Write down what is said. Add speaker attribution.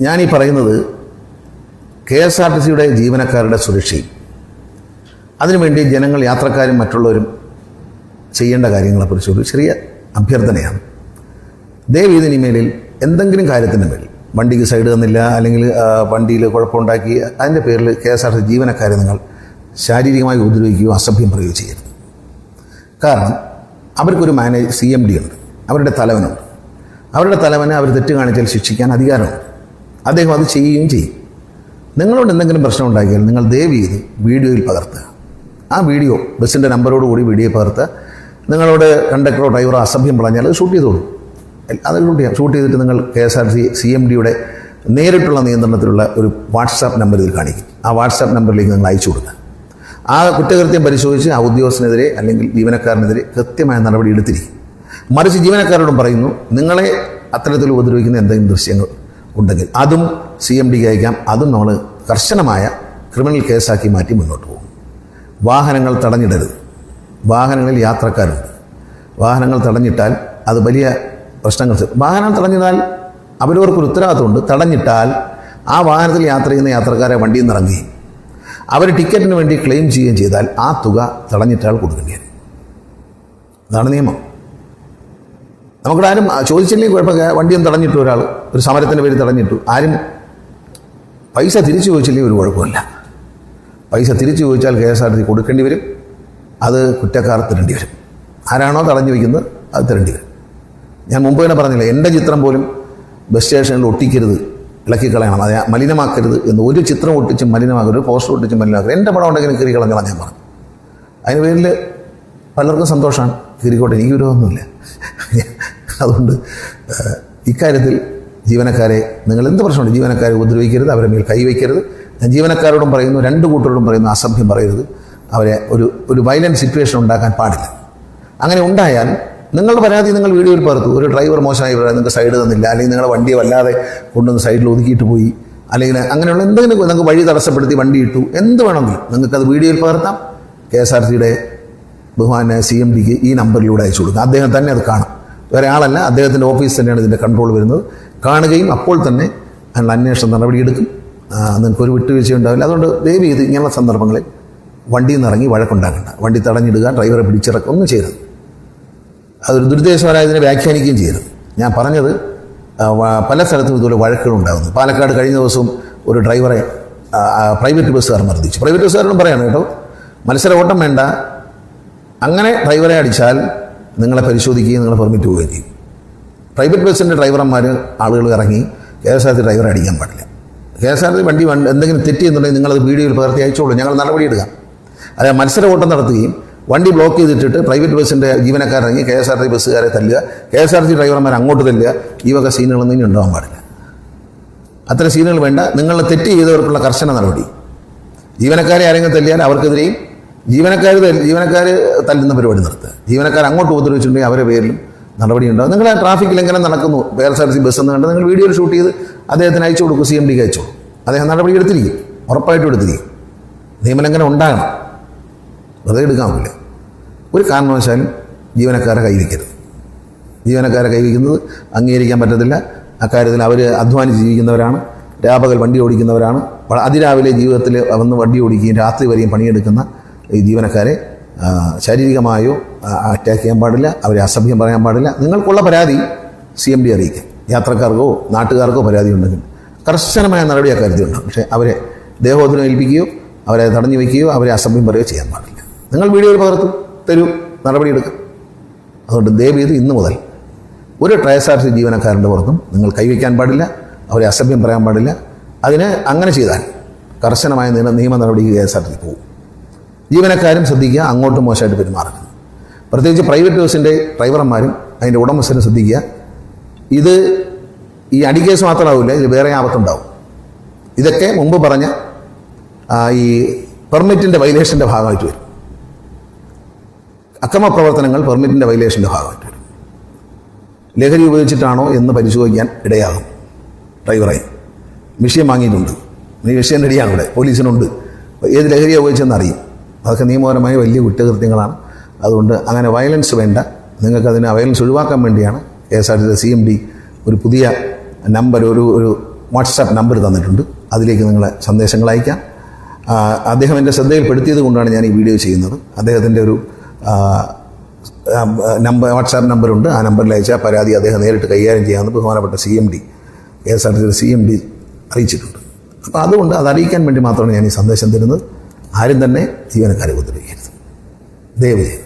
Speaker 1: ഞാനീ പറയുന്നത് K S R T സിയുടെ ജീവനക്കാരുടെ സുരക്ഷയും അതിനുവേണ്ടി ജനങ്ങൾ യാത്രക്കാരും മറ്റുള്ളവരും ചെയ്യേണ്ട കാര്യങ്ങളെക്കുറിച്ചൊരു ചെറിയ അഭ്യർത്ഥനയാണ്. ദയവ് ഇതിന് മേലിൽ എന്തെങ്കിലും കാര്യത്തിന്റെ മേൽ വണ്ടിക്ക് സൈഡ് തന്നില്ല അല്ലെങ്കിൽ വണ്ടിയിൽ കുഴപ്പമുണ്ടാക്കി അതിന്റെ പേരിൽ കെ എസ് ആർ ടി ജീവനക്കാരെ നിങ്ങൾ ശാരീരികമായി ഉപദ്രവിക്കുകയോ അസഭ്യം പറയുകയോ ചെയ്യരുത്. കാരണം അവർക്കൊരു മാനേജ് സി എം ഡി ഉണ്ട് അവരുടെ തലവനുണ്ട്. അവരുടെ തലവനെ അവർ തെറ്റ് കാണിച്ചാൽ ശിക്ഷിക്കാൻ അധികാരമുണ്ട്. അദ്ദേഹം അത് ചെയ്യുകയും ചെയ്യും. നിങ്ങളോട് എന്തെങ്കിലും പ്രശ്നം ഉണ്ടാക്കിയാൽ നിങ്ങൾ ദയവ് ചെയ്ത് വീഡിയോയിൽ പകർത്തുക. ആ വീഡിയോ ബസ്സിന്റെ നമ്പറോട് കൂടി വീഡിയോ പകർത്തുക. നിങ്ങളോട് കണ്ടക്ടറോ ഡ്രൈവറോ അസഭ്യം പറഞ്ഞാൽ അത് ഷൂട്ട് ചെയ്തോളൂ. അത് ഷൂട്ട് ചെയ്യാം. ഷൂട്ട് ചെയ്തിട്ട് നിങ്ങൾ K S R C C M ഡിയുടെ നേരിട്ടുള്ള നിയന്ത്രണത്തിലുള്ള ഒരു വാട്സാപ്പ് നമ്പർ ഇതിൽ കാണിക്കും. ആ വാട്സാപ്പ് നമ്പറിലേക്ക് നിങ്ങൾ അയച്ചു കൊടുക്കുക. ആ കുറ്റകൃത്യം പരിശോധിച്ച് ആ ഉദ്യോഗസ്ഥനെതിരെ അല്ലെങ്കിൽ ജീവനക്കാരനെതിരെ കൃത്യമായ നടപടി എടുത്തിരിക്കും. മറിച്ച് ജീവനക്കാരോടും പറയുന്നു നിങ്ങളെ അത്തരത്തിൽ ഉപദ്രവിക്കുന്ന എന്തെങ്കിലും ദൃശ്യങ്ങൾ ഉണ്ടെങ്കിൽ അതും സി എം ഡിക്ക് അയക്കാം. അതും നമ്മൾ കർശനമായ ക്രിമിനൽ കേസാക്കി മാറ്റി മുന്നോട്ട് പോകും. വാഹനങ്ങൾ തടഞ്ഞിടരുത്. വാഹനങ്ങളിൽ യാത്രക്കാരുണ്ട്. വാഹനങ്ങൾ തടഞ്ഞിട്ടാൽ അത് വലിയ പ്രശ്നങ്ങൾ വാഹനം തടഞ്ഞിട്ടാൽ അവരവർക്കൊരു ഉത്തരവാദിത്തമുണ്ട് തടഞ്ഞിട്ടാൽ ആ വാഹനത്തിൽ യാത്ര ചെയ്യുന്ന യാത്രക്കാരെ വണ്ടിയിൽ നിന്ന് ഇറങ്ങുകയും അവർ ടിക്കറ്റിന് വേണ്ടി ക്ലെയിം ചെയ്യുകയും ചെയ്താൽ ആ തുക തടഞ്ഞിട്ടാൽ കൊടുക്കേണ്ടി വരും. അതാണ് നിയമം. നമുക്കിവിടെ ആരും ചോദിച്ചില്ലെങ്കിൽ കുഴപ്പമില്ല. വണ്ടിയും തടഞ്ഞിട്ടു ഒരാൾ ഒരു സമരത്തിന്റെ പേര് തടഞ്ഞിട്ടു. ആരും പൈസ തിരിച്ചു ചോദിച്ചില്ലെങ്കിൽ ഒരു കുഴപ്പമില്ല. പൈസ തിരിച്ചു ചോദിച്ചാൽ കെ എസ് ആർ ടി കൊടുക്കേണ്ടി വരും. അത് കുറ്റക്കാർ തരേണ്ടി വരും. ആരാണോ തടഞ്ഞു വയ്ക്കുന്നത് അത് തരേണ്ടി വരും. ഞാൻ മുമ്പ് തന്നെ പറഞ്ഞില്ല എന്റെ ചിത്രം പോലും ബസ് സ്റ്റേഷനിൽ ഒട്ടിക്കരുത് ഇളക്കി കളയണം. അത് മലിനമാക്കരുത് എന്ന് ഒരു ചിത്രം ഒട്ടിച്ച് മലിനമാക്കരുത് ഒരു പോസ്റ്റർ ഒട്ടിച്ച് മലിനമാക്കരുത്. എന്റെ പടം ഉണ്ടെങ്കിൽ കീറി ഞാൻ പറഞ്ഞു. അതിന് പേരിൽ പലർക്കും സന്തോഷമാണ്. കീറിക്കോട്ടെ എനിക്ക് വിരോധമൊന്നുമില്ല. അതുകൊണ്ട് ഇക്കാര്യത്തിൽ ജീവനക്കാരെ നിങ്ങൾ എന്ത് പ്രശ്നമുണ്ട്? ജീവനക്കാരെ ഉപദ്രവിക്കരുത് അവരെ മേൽ കൈവയ്ക്കരുത് ഞാൻ ജീവനക്കാരോടും പറയുന്നു രണ്ട് കൂട്ടരോടും പറയുന്നു അസഭ്യം പറയരുത്. അവരെ ഒരു ഒരു വയലന്റ് സിറ്റുവേഷൻ ഉണ്ടാക്കാൻ പാടില്ല. അങ്ങനെ ഉണ്ടായാൽ നിങ്ങളുടെ പരാതി നിങ്ങൾ വീഡിയോയിൽ പകർത്തു. ഒരു ഡ്രൈവർ മോശമായി പറയാം നിങ്ങൾക്ക് സൈഡ് തന്നില്ല. അല്ലെങ്കിൽ നിങ്ങളുടെ വണ്ടി വല്ലാതെ കൊണ്ടുവന്ന് സൈഡിൽ ഒതുക്കിയിട്ട് പോയി. അല്ലെങ്കിൽ അങ്ങനെയുള്ള എന്തെങ്കിലും നിങ്ങൾക്ക് വഴി തടസ്സപ്പെടുത്തി വണ്ടി ഇട്ടു. എന്ത് വേണമെങ്കിലും നിങ്ങൾക്കത് വീഡിയോയിൽ പകർത്താം. കെ എസ് ആർ സിയുടെ ബഹുമാന സി എം ഡിക്ക് ഈ നമ്പറിലൂടെ അയച്ചു കൊടുക്കുക അദ്ദേഹം തന്നെ അത് കാണും. വേറെ ആളല്ല അദ്ദേഹത്തിന്റെ ഓഫീസ് തന്നെയാണ് ഇതിന്റെ കൺട്രോൾ വരുന്നത്. കാണുകയും അപ്പോൾ തന്നെ അതിനുള്ള അന്വേഷണം നടപടിയെടുക്കും നിങ്ങൾക്ക് ഒരു വിട്ടുവീഴ്ച ഉണ്ടാവില്ല. അതുകൊണ്ട് ദയവ് ചെയ്ത് ഇങ്ങനെയുള്ള സന്ദർഭങ്ങളിൽ വണ്ടിയിൽ നിന്ന് ഇറങ്ങി വഴക്കുണ്ടാക്കണ്ട. വണ്ടി തടഞ്ഞിടുക ഡ്രൈവറെ പിടിച്ചിറക്കുക ഒന്നും ചെയ്യരുത്. അതൊരു ദുരുദ്ദേശപരമായതിനെ വ്യാഖ്യാനിക്കുകയും ചെയ്യരുത്. ഞാൻ പറഞ്ഞത് പല സ്ഥലത്തും ഇതുപോലെ വഴക്കുകൾ ഉണ്ടാകുന്നു പാലക്കാട് കഴിഞ്ഞ ദിവസവും ഒരു ഡ്രൈവറെ പ്രൈവറ്റ് ബസ്സുകാർ മർദ്ദിച്ചു. പ്രൈവറ്റ് ബസ്സുകാരോടും പറയാണ് കേട്ടോ മത്സര ഓട്ടം വേണ്ട. അങ്ങനെ ഡ്രൈവറെ അടിച്ചാൽ നിങ്ങളെ പരിശോധിക്കുകയും നിങ്ങളെ പെർമിറ്റ് പോവുകയും ചെയ്യും. പ്രൈവറ്റ് ബസ്സിന്റെ ഡ്രൈവർമാർ ആളുകൾ ഇറങ്ങി കെ എസ് ആർ ടി ഡ്രൈവറെ അടിക്കാൻ പാടില്ല. കെ എസ് ആർ ടി വണ്ടി എന്തെങ്കിലും തെറ്റിയെന്നുണ്ടെങ്കിൽ നിങ്ങളത് വീഡിയോയിൽ പകർത്തി അയച്ചോളൂ. ഞങ്ങൾ നടപടിയെടുക്കാം അതായത് മത്സര ഓട്ടം നടത്തുകയും വണ്ടി ബ്ലോക്ക് ചെയ്തിട്ടിട്ട് പ്രൈവറ്റ് ബസ്സിന്റെ ജീവനക്കാരിറങ്ങി കെ എസ് ആർ ടി ബസ്സുകാരെ തല്ലുക കെ എസ് ആർ ടി ഡ്രൈവർമാർ അങ്ങോട്ട് തല്ലുക ഈ വക സീനുകളൊന്നും ഇനി ഉണ്ടാവാൻ പാടില്ല. അത്തരം സീനുകൾ വേണ്ട. നിങ്ങളെ തെറ്റ് ചെയ്തവർക്കുള്ള കർശന നടപടി. ജീവനക്കാരെ ആരെങ്കിലും തല്ലിയാൽ അവർക്കെതിരെയും ജീവനക്കാർ ജീവനക്കാർ തല്ലുന്ന പരിപാടി നിർത്തുക ജീവനക്കാർ അങ്ങോട്ട് ഉപദ്രവിച്ചിട്ടുണ്ടെങ്കിൽ അവരുടെ പേരിലും നടപടി ഉണ്ടാവും. നിങ്ങൾ ട്രാഫിക്കിൽ എങ്ങനെ നടക്കുന്നു? K S R C bus എന്ന് കണ്ട് നിങ്ങൾ വീഡിയോ ഷൂട്ട് ചെയ്ത് അദ്ദേഹത്തിന് അയച്ചു കൊടുക്കും സി എം ഡിക്ക് അയച്ചു അദ്ദേഹം നടപടി എടുത്തിരിക്കും. ഉറപ്പായിട്ടും എടുത്തിരിക്കും. നിയമലംഘനം ഉണ്ടാകണം? വെറുതെ എടുക്കാൻ പറ്റില്ല ഒരു കാരണവശാലും ജീവനക്കാരെ കൈവയ്ക്കരുത്. ജീവനക്കാരെ കൈവയ്ക്കുന്നത് അംഗീകരിക്കാൻ പറ്റത്തില്ല. അക്കാര്യത്തിൽ അവർ അധ്വാനിച്ച് ജീവിക്കുന്നവരാണ്. രാപകൽ വണ്ടി ഓടിക്കുന്നവരാണ്. അതിരാവിലെ ജീവിതത്തിൽ വന്ന് വണ്ടി ഓടിക്കുകയും രാത്രി വരെയും പണിയെടുക്കുന്ന ഈ ജീവനക്കാരെ ആ, ശാരീരികമായോ അറ്റാക്ക് ചെയ്യാൻ പാടില്ല അവരെ അസഭ്യം പറയാൻ പാടില്ല. നിങ്ങൾക്കുള്ള പരാതി സി എം ഡി അറിയിക്കാം. യാത്രക്കാർക്കോ നാട്ടുകാർക്കോ പരാതി ഉണ്ടെങ്കിൽ. കർശനമായ നടപടി അക്കാര്യത്തിൽ ഉണ്ടാകും പക്ഷേ അവരെ ദേഹോധനം ഏൽപ്പിക്കുകയോ അവരെ തടഞ്ഞു വയ്ക്കുകയോ അവരെ അസഭ്യം പറയുകയോ ചെയ്യാൻ പാടില്ല. നിങ്ങൾ വീഡിയോയിൽ പകർത്തും. തരൂ. നടപടിയെടുക്കും അതുകൊണ്ട് ദയവ് ചെയ്ത് ഇന്ന് മുതൽ ഒരു കെ എസ് ആർ സി ജീവനക്കാരന്റെ പുറത്തും നിങ്ങൾ കൈവയ്ക്കാൻ പാടില്ല അവരെ അസഭ്യം പറയാൻ പാടില്ല. അതിന് അങ്ങനെ ചെയ്താൽ കർശനമായ നിയമ നടപടി കെ എസ് ആർ സി പോകും. ജീവനക്കാരും ശ്രദ്ധിക്കുക അങ്ങോട്ടും മോശമായിട്ട് പെരുമാറുക പ്രത്യേകിച്ച് പ്രൈവറ്റ് ബസ്സിന്റെ ഡ്രൈവർമാരും അതിന്റെ ഉടമസ്ഥരും ശ്രദ്ധിക്കുക. ഇത് ഈ അടിക്കേസ് മാത്രമാവില്ല ഇതിൽ വേറെ ആപത്തുണ്ടാവും. ഇതൊക്കെ മുമ്പ് പറഞ്ഞ ഈ പെർമിറ്റിന്റെ വൈലേഷന്റെ ഭാഗമായിട്ട് വരും. അക്രമ പ്രവർത്തനങ്ങൾ പെർമിറ്റിന്റെ വൈലേഷന്റെ ഭാഗമായിട്ട് വരും. ലഹരി ഉപയോഗിച്ചിട്ടാണോ എന്ന് പരിശോധിക്കാൻ ഇടയാകും ഡ്രൈവറെ വിഷയം വാങ്ങിയിട്ടുണ്ട്. ഈ വിഷയം റെഡിയാണ് ഇവിടെ. പോലീസിനുണ്ട്. ഏത് ലഹരിയാണ് ഉപയോഗിച്ചെന്ന് അറിയും. അതൊക്കെ നിയമപരമായ വലിയ കുറ്റകൃത്യങ്ങളാണ്. അതുകൊണ്ട് അങ്ങനെ വയലൻസ് വേണ്ട. നിങ്ങൾക്കതിനെ വയലൻസ് ഒഴിവാക്കാൻ വേണ്ടിയാണ് K S R T C M D ഒരു പുതിയ നമ്പർ ഒരു ഒരു വാട്സാപ്പ് നമ്പർ തന്നിട്ടുണ്ട്. അതിലേക്ക് നിങ്ങളെ സന്ദേശങ്ങൾ അയക്കാം. അദ്ദേഹം എന്റെ ശ്രദ്ധയിൽപ്പെടുത്തിയത് കൊണ്ടാണ് ഞാൻ ഈ വീഡിയോ ചെയ്യുന്നത്. അദ്ദേഹത്തിന്റെ ഒരു നമ്പർ വാട്സാപ്പ് നമ്പറുണ്ട് ആ നമ്പറിൽ അയച്ചാൽ പരാതി അദ്ദേഹം നേരിട്ട് കൈകാര്യം ചെയ്യാമെന്ന് ബഹുമാനപ്പെട്ട C M D K S R T C M D അറിയിച്ചിട്ടുണ്ട്. അപ്പോൾ അതുകൊണ്ട് അത് അറിയിക്കാൻ വേണ്ടി മാത്രമാണ് ഞാൻ ഈ സന്ദേശം തരുന്നത്. ആരും തന്നെ ജീവനക്കാരെ ഉപദ്രവിക്കരുത്. ദയവ് ചെയ്ത്.